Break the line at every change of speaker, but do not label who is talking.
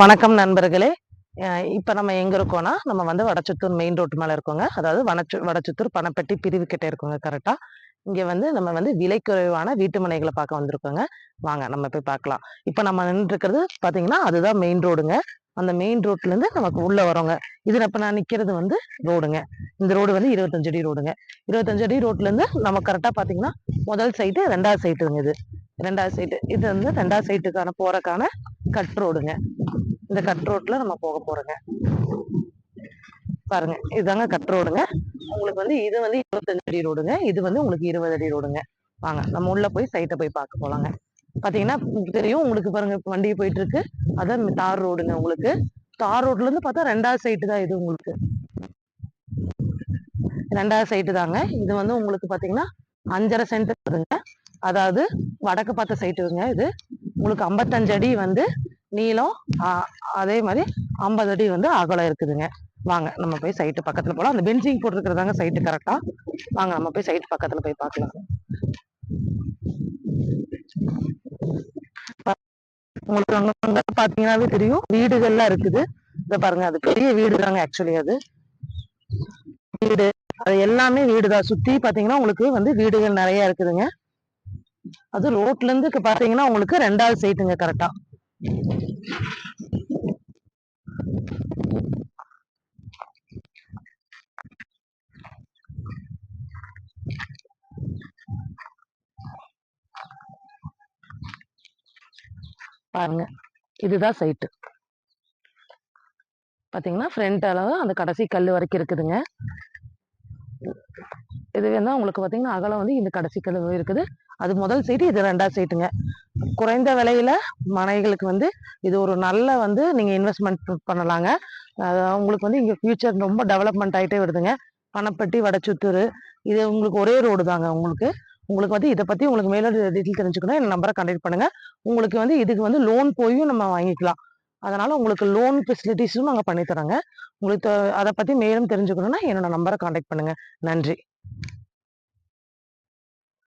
வணக்கம் நண்பர்களே. இப்போ நம்ம எங்கே இருக்கோம்னா நம்ம வந்து வடச்சுத்தூர் மெயின் ரோட்டு மேலே இருக்கோங்க. அதாவது வடச்சு வடச்சுத்தூர் பணப்பட்டி பிரிவு கிட்டே இருக்கோங்க கரெக்டாக இங்கே வந்து நம்ம வந்து விலை குறைவான வீட்டு மனைகளை பார்க்க வந்திருக்கோங்க. வாங்க நம்ம போய் பார்க்கலாம். இப்போ நம்ம நின்றுருக்கிறது பார்த்தீங்கன்னா அதுதான் மெயின் ரோடுங்க அந்த மெயின் ரோட்லேருந்து நமக்கு உள்ளே வரோங்க. இதில் இப்போ நான் நிற்கிறது வந்து ரோடுங்க இந்த ரோடு வந்து இருபத்தஞ்சு அடி ரோடுங்க இருபத்தஞ்சு அடி நம்ம கரெக்டாக பார்த்தீங்கன்னா முதல் சைட்டு ரெண்டாவது சைட்டுங்க இது. ரெண்டாவது சைட்டு இது வந்து ரெண்டாவது சைட்டுக்கான போகிறக்கான கட் ரோடுங்க இந்த கட் ரோட்ல நம்ம போக போறோங்க. பாருங்க இதுதாங்க கட் ரோடுங்க உங்களுக்கு வந்து இது வந்து இருபத்தஞ்சு அடி ரோடுங்க இது வந்து உங்களுக்கு இருபது அடி ரோடுங்க வாங்க நம்ம உள்ள போய் சைட்டை போய் பார்க்க போலாங்க. பாத்தீங்கன்னா தெரியும் உங்களுக்கு பாருங்க வண்டி போயிட்டு இருக்கு அதான் தார் ரோடுங்க உங்களுக்கு. தார் ரோட்ல இருந்து பார்த்தா ரெண்டாவது சைட்டு தான் இது உங்களுக்கு. ரெண்டாவது சைட்டு தாங்க. இது வந்து உங்களுக்கு பாத்தீங்கன்னா அஞ்சரை சென்ட் வருங்க அதாவது வடக்கு பார்த்த சைட்டுங்க இது. உங்களுக்கு ஐம்பத்தஞ்சு அடி வந்து நீளம் அதே மாதிரி ஐம்பது அடி வந்து அகலம் இருக்குதுங்க. வாங்க நம்ம போய் சைட்டு பக்கத்துல போலாம். அந்த பென்சிங் போட்டிருக்கிறதாங்க சைட்டு கரெக்டா வாங்க நம்ம போய் சைட்டு பக்கத்துல போய் பார்க்கலாம். உங்களுக்கு அங்க பாத்தீங்கன்னாவே தெரியும். வீடுகள்லாம் இருக்குது. இத பாருங்க அது பெரிய வீடு தாங்க ஆக்சுவலி அது. வீடு அது எல்லாமே வீடுதான். சுத்தி பாத்தீங்கன்னா உங்களுக்கு வந்து வீடுகள் நிறைய இருக்குதுங்க. அது ரோட்ல இருந்து பாத்தீங்கன்னா உங்களுக்கு ரெண்டாவது சைட்டுங்க கரெக்டா பாருங்க. இதுதான் சைட்டு பார்த்தீங்கன்னா ஃப்ரண்ட் அளவு அந்த கடைசி கல் வரைக்கும் இருக்குதுங்க. இது வேணா உங்களுக்கு பார்த்தீங்கன்னா அகலம் வந்து இந்த கடைசி கல் இருக்குது. அது முதல் சைட்டு இது ரெண்டாவது சைட்டுங்க குறைந்த விலையில மனைகளுக்கு வந்து இது ஒரு நல்ல வந்து நீங்க இன்வெஸ்ட்மெண்ட் பண்ணலாங்க. உங்களுக்கு வந்து இங்க ஃபியூச்சர் ரொம்ப டெவலப்மெண்ட் ஆகிட்டே வருதுங்க. பணப்பட்டி வடச்சுத்தூர் இது உங்களுக்கு ஒரே ரோடு தாங்க உங்களுக்கு. உங்களுக்கு வந்து இதை பத்தி உங்களுக்கு மேலும் டீட்டெயில் தெரிஞ்சுக்கணும். என் நம்பரை கான்டாக்ட் பண்ணுங்க. உங்களுக்கு வந்து இதுக்கு வந்து லோன் போயும் நம்ம வாங்கிக்கலாம். அதனால உங்களுக்கு லோன் ஃபெசிலிட்டிஸும் நாங்கள் பண்ணித்தரோங்க. உங்களுக்கு அதை பத்தி மேலும் தெரிஞ்சுக்கணும்னா என்னோட நம்பரை கான்டெக்ட் பண்ணுங்க. நன்றி.